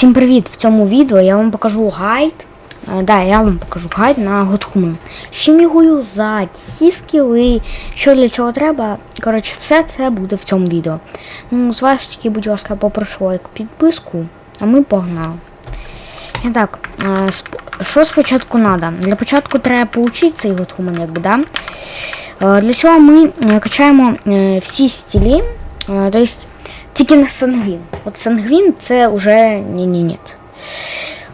Всім привіт! В цьому відео я вам покажу гайд. Е, да, я вам покажу гайд на Готхуман. З чим його юзати, всі скіли, що для цього треба. Коротше, все це буде в цьому відео. Ну, з вас тільки, будь ласка, попрошу лайк підписку, а ми погнали. І так, е, що спочатку треба? Для початку треба отримати цей Готхуман, якби, да? Е, Для цього ми качаємо всі стілі, тобто тільки на сангвін. От сангвін це вже ні-ні-ні.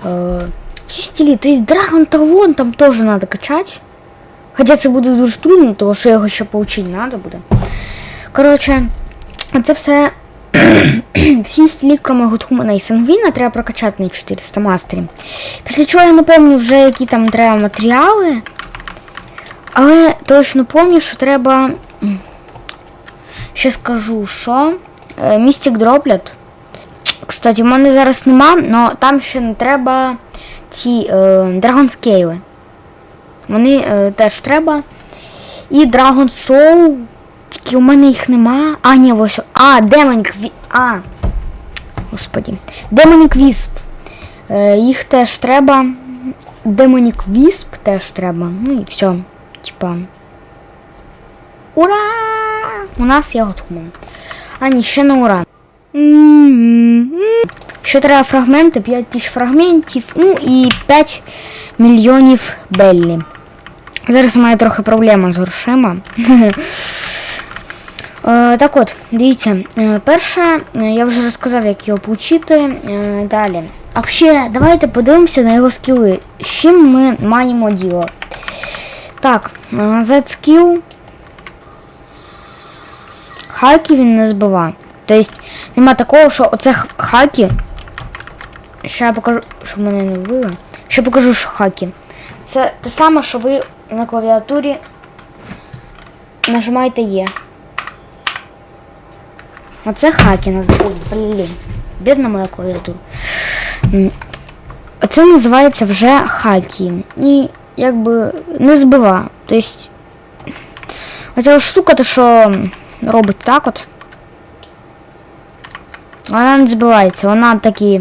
Е, Всі стілі, тобто Драгон Талон там теж треба качати. Хоча це буде дуже трудно, тому що його ще получити треба буде. Коротше, це все. Всі стілі, крім Готхумана і Сангвіна, треба прокачати на 400 мастерів. Після чого я не пам'ятаю вже, які там треба матеріали. Але точно пам'ятаю, що треба. Ще скажу, що. Містик дроплет. Кстати, в мене зараз нема, але там ще не треба ці е, драгонскейли. Вони е, теж треба. І Dragon Soul. Тільки у мене їх нема. А, ні, ось. А, Ві... А. Господі. Демонік Вісп. Е, їх теж треба. Демонік Вісп теж треба. Ну і все. Типа. Ура! У нас є готхуман. А ще не ура. М-м-м. Ще треба фрагменти, 5 тисяч фрагментів, ну і 5 мільйонів беллі. Зараз у мене трохи проблема з грошима. Е, Так от, дивіться, е, перше, е, я вже розказав, як його получити. Далі. А ще давайте подивимося на його скіли. З чим ми маємо діло. Так, Z-скіл. Хаки він не збиває. Тобто нема такого, що оце хаки. Ще я покажу, щоб мене не вбили. Ще покажу, що хаки. Це те саме, що ви на клавіатурі нажимаєте Є. Оце хаки називають. Блін. Бідна моя клавіатура. Це називається вже хаки. І якби не збива. Тобто. Оця штука, то що робить так от. Вона не збивається, вона такі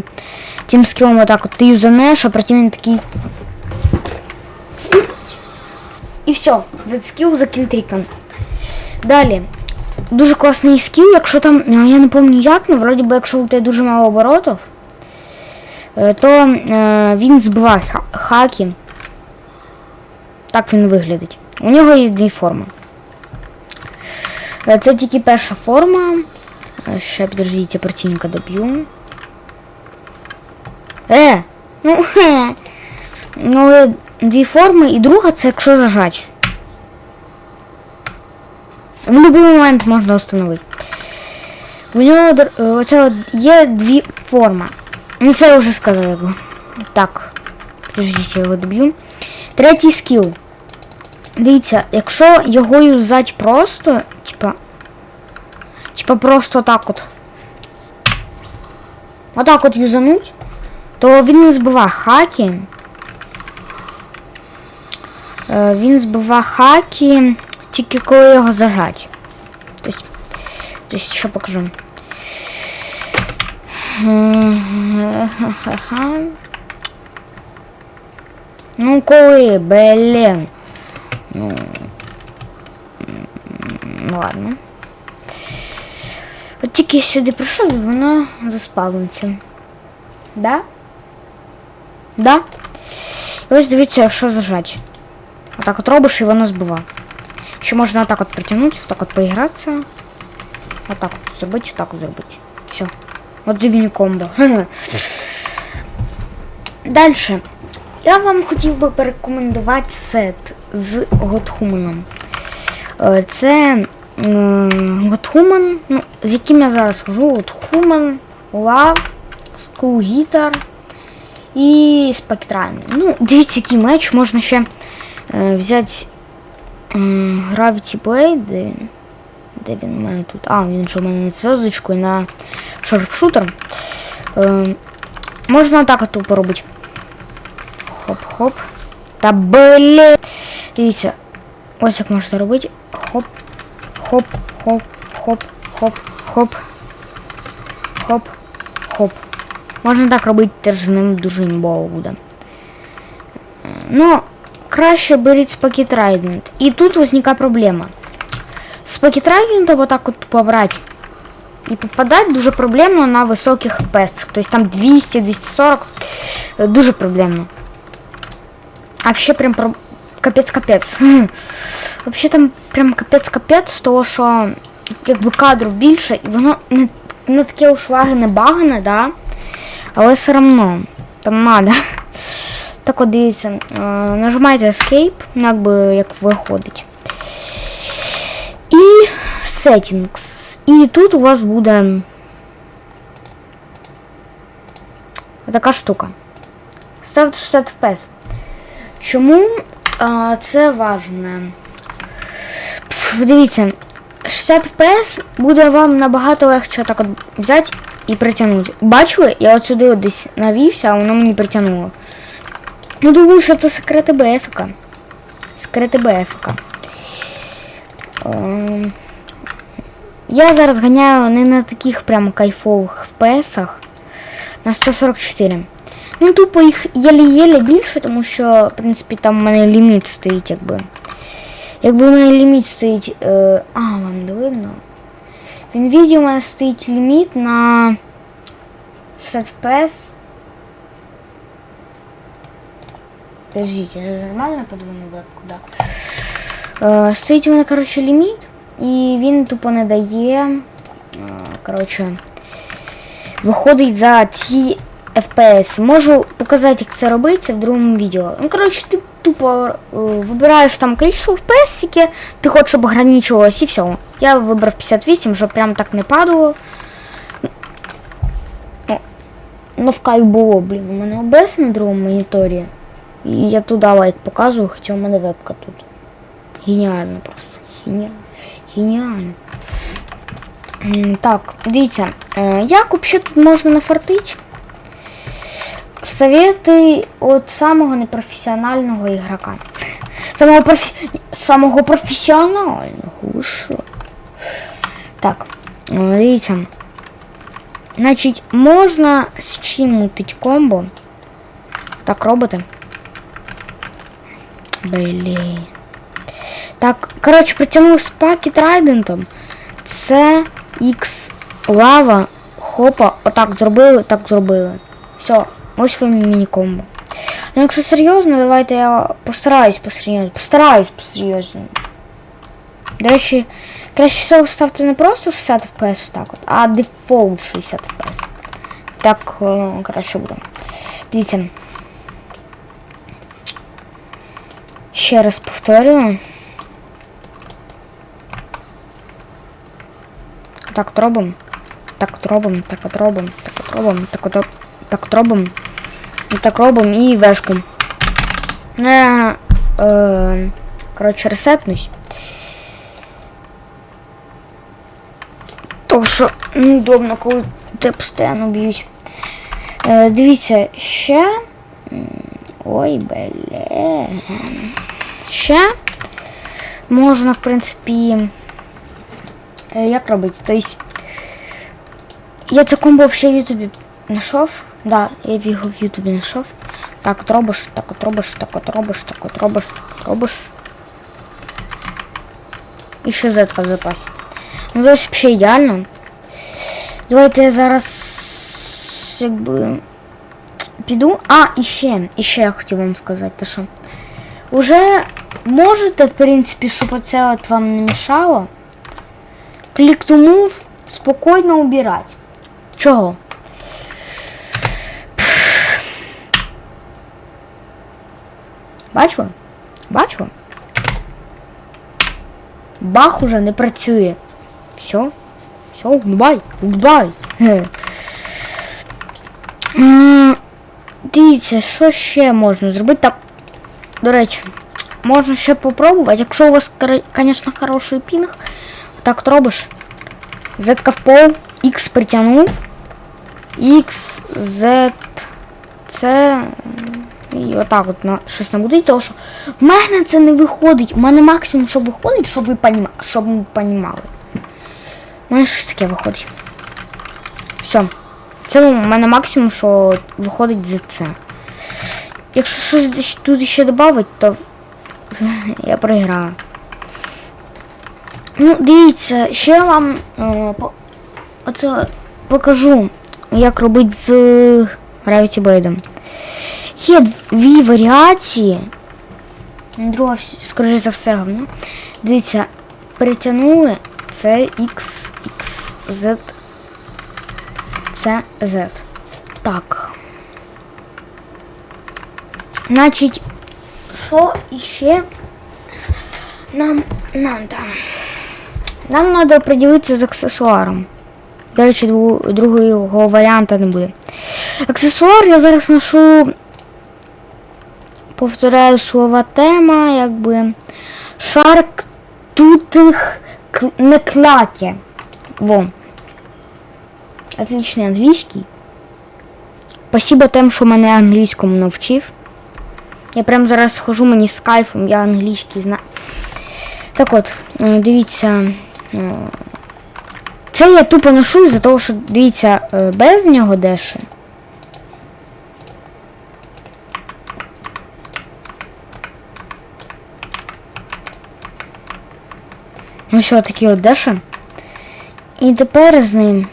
тим скілом отак от ти юзанеш, а противник такий. І все, за скіл закінтрікан. Далі. Дуже класний скіл, якщо там, я не пам'ятаю як, але вроді би, якщо у тебе дуже мало оборотів, е, то е, він збиває хаки. Так він виглядить. У нього є дві форми. Е, Це тільки перша форма. Е, Ще підождіть, противника доб'ю. Е! Ну, хе. Ну, е, дві форми, і друга це якщо зажать. В будь-який момент можна встановити. У нього е, оце є дві форми. Ну це я вже сказав його. Так. Підождіть, я його доб'ю. Третій скіл. Дивіться, якщо його юзати просто, типа. Типа просто так от. Отак от юзануть, то він не збиває хаки. Е, Він збиває хаки тільки коли його зажать. Тобто, тобто що покажу. Ну коли, блін. Ну, м, ладно. От тільки я сюди прийшов і воно заспавниться. Да? Да? І ось дивіться, якщо зажать. Отак от робиш і воно збива. Ще можна отак от притягнути, так от поігратися. Отак от зробити, так от зробити. Все. От не комбо. Дальше. Я вам хотів би порекомендувати сет з Готхуманом. Е, Це Готхуман, ну, з яким я зараз хожу, Готхуман, Лав, School Guitar і Спектральний. Ну, дивіться, який меч можна ще е, взяти е, Gravity Blade, де він? Де він у мене тут? А, він же у мене на зв'язочкою на шарпшутер. Е, можна так от тупо робити. Хоп-хоп. Та блін. Дивіться. Ось як можна робити. Хоп. Хоп, хоп, хоп, хоп, хоп. Хоп, хоп. Можна так робити, теж з ним дуже імбово буде. Е, Ну, краще беріть спакет Radiant. І тут возникає проблема. Спакет Radiant вот так от побрати. І попадати дуже проблемно на високих FPS. Тобто там 200-240. е, Дуже проблемно. А вообще прям про... капець-капець. Вообще там прям капець-капець того, що якби кадрів більше, і воно не, не таке уж лаги не багане, да? Але все одно, там надо. Так от дивіться, е, нажимаєте Escape, ну, якби як виходить. І Settings. І тут у вас буде така штука. Ставте 60 FPS. Чому це важне? Пф, Дивіться, 60 FPS буде вам набагато легше так от взяти і притягнути. Бачили? Я от сюди от десь навівся, а воно мені притягнуло. Ну, думаю, що це секрети БФК. Секрети БФК. Ем, Я зараз ганяю не на таких прям кайфових FPS-ах. На 144. Ну, тупо їх єлі-єлі більше, тому що, в принципі, там у мене ліміт стоїть, якби. Якби у мене ліміт стоїть. Е, а, вам не видно. В NVIDIA у мене стоїть ліміт на 60 FPS. Подождите, я же нормально подвину вебку, да. Е, стоїть у мене, коротше, ліміт, і він тупо не дає. Е, коротше, виходить за ці FPS. Можу показати, як це робиться в другому відео. Ну, коротше, ти тупо е, вибираєш там кількість FPS, яке ти хочеш, щоб ограничувалось, і все. Я вибрав 58, щоб прям так не падало. Ну, в кайф було, блін. У мене OBS на другому моніторі. І я туди лайк показую, хоча у мене вебка тут. Геніально просто. Геніально. Геніально. Так, дивіться, е, як взагалі тут можна нафартити? Совети от самого непрофесіонального ігрока. Самого, профі... самого професіонального. ви що? Так, е, дивіться. Значить, можна з чим мутить комбо. Так, робите. Блін. Так, коротше, притягнув з пакет райдентом. Це X лава. Хопа, отак зробили, так зробили. Все, ось вам міні-комбо. Ну, якщо серйозно, давайте я постараюсь посерйозно. Постараюсь посерйозно. До речі, краще всього ставте не просто 60 FPS так от, а дефолт 60 FPS. Так, е, краще буде. Дивіться. Ще раз повторюю. Так от робимо. Так от робимо, так от робимо, так от робимо, так от, так от робимо. Так робимо і вешку. Я, е, коротше, ресетнусь. То що неудобно, коли тебе постійно б'ють. Е, дивіться, ще. Ой, бля. Ще можна, в принципі. е, Як робити? Тобто. Я це комбо взагалі в Ютубі знайшов. Да, я його в Ютубі знайшов. Так от робиш, так от робиш, так от робиш, так от робиш, так от робиш. І ще зетка в запасі. Ну, то взагалі ідеально. Давайте я зараз якби піду. А, і ще, і ще я хотів вам сказати, те що. Уже можете, в принципі, щоб оце от вам не мішало. Click to move спокійно убирати. Чого? Бачили? Бачили? Бах уже не працює. Все. Все, гудбай, гудбай. Дивіться, що ще можна зробити? Так, до речі, можна ще попробувати. Якщо у вас, звісно, хороший пінг, так робиш. Z в пол, X притягнув. X, Z, C. І отак от на щось набудить, тому що в мене це не виходить. У мене максимум, що виходить, щоб ви поніма... щоб ви понімали. У мене щось таке виходить. Все. Це у мене максимум, що виходить за це. Якщо щось тут ще додати, то я проіграю. Ну, дивіться, ще вам е, по, оце покажу, як робити з Gravity Blade. Є дві варіації. Друга, скоріше за все, говно. Дивіться, перетягнули це X, X, Z, це Z. Так. Значить, що іще нам надо? Нам треба определитися з аксесуаром. До речі, другого варіанта не буде. Аксесуар я зараз ношу. Повторяю слова тема, якби. Шарк тутинг не клаке. Во. Отличний англійський. Спасибо тим, що мене англійському навчив. Я прям зараз схожу мені з кайфом, я англійський знаю. Так от, е, дивіться. е, Це я тупо ношу із-за того, що дивіться, е, без нього деші. Ну все, такі от деші. І тепер з ним.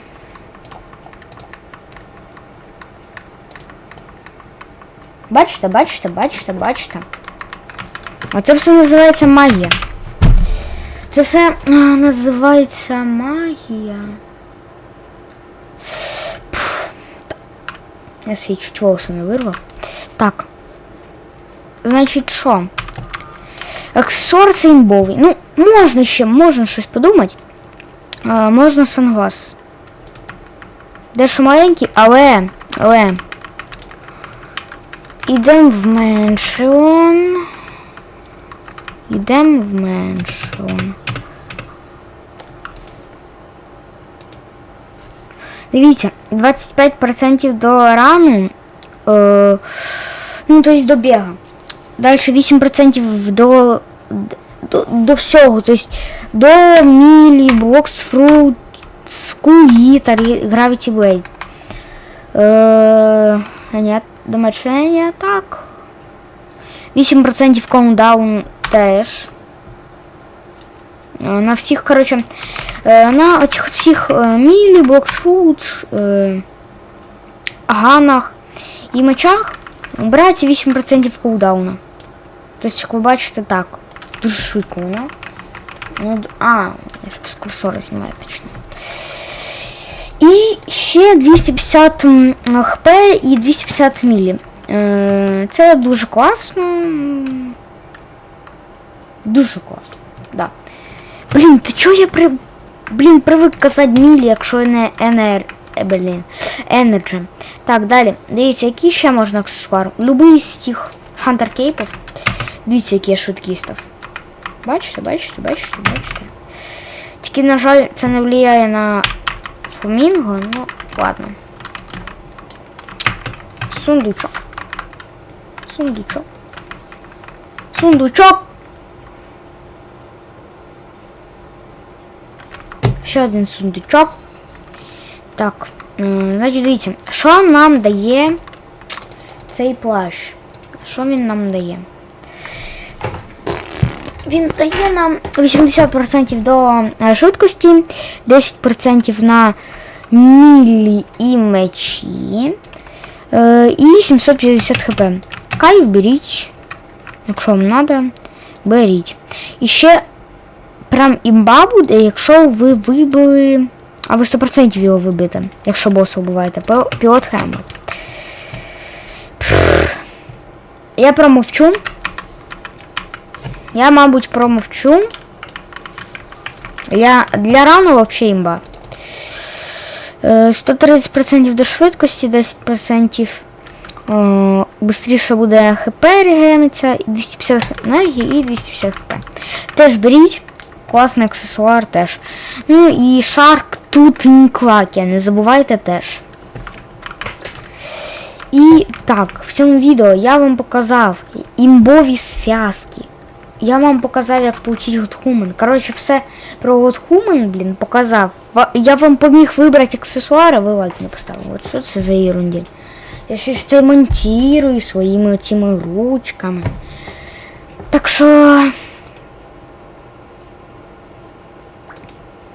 Бачите, бачите, бачите, бачите. Оце все називається магія. Це все а, називається магія. Я свій чуть волоси не вирвав. Так. Значить, що? Аксесуар це. Ну, можна ще, можна щось подумати. А, можна санглас. Дещо маленький, але. Але. Ідемо в меншон. Ідемо в меншон. Дивіться, 25% до рану. Е, ну, тобто до біга. Далі 8% до, до, до всього. Тобто до мілі, блокс, фрут, скуїтар і Gravity Blade. Е, нет, домачення так. 8% каундаун теж. Е, На всіх, коротше, е, на оцих всіх мілі, блоксфрут, ганах і мечах обирається 8% кулдауна. Тобто, як ви бачите, так. Дуже швидко воно. Ну, а, я ж без курсора знімаю точно. І ще 250 хп і 250 мілі. Це дуже класно. Дуже класно. Да. Блін, ти чого я при. Блін, привик казати мілі, якщо не енер. е, Блін. Енерджі. Так, далі. Дивіться, який ще можна аксесуар. Любий з тих Хантер кейпів. Дивіться, який я швидкий став. Бачите, бачите, бачите, бачите. Тільки, на жаль, це не впливає на фламінго, ну ладно. Сундучок. Сундучок. Сундучок. Ще один сундучок. Так, е, значить, дивіться, що нам дає цей плащ? Що він нам дає? Він дає нам 80% до е, швидкості, 10% на мілі і мечі е, і 750 хп. Кайф беріть. Якщо вам треба, беріть. І ще прям імба буде, якщо ви вибили. А ви 100% його вибите, якщо боса вбиваєте. Пі- Пілот Хембл. Я промовчу. Я, мабуть, промовчу. Я для рану вообще імба. Е, 130% до швидкості, 10% е, быстріше буде хп регениться, 250 енергії і 250 хп. Теж беріть. Класний аксесуар теж. Ну і Shark тут Клакі, не забувайте теж. І так, в цьому відео я вам показав імбові зв'язки. Я вам показав, як получить Godhuman. Коротше, все про Godhuman, блін, показав ва- я вам поміг вибрати аксесуари, ви лайк не поставили. От що це за ерунді? Я ще ж це монтирую своїми цими ручками. Так що.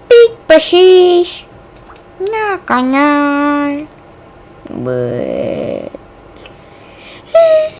Підпишись на канал. Бе.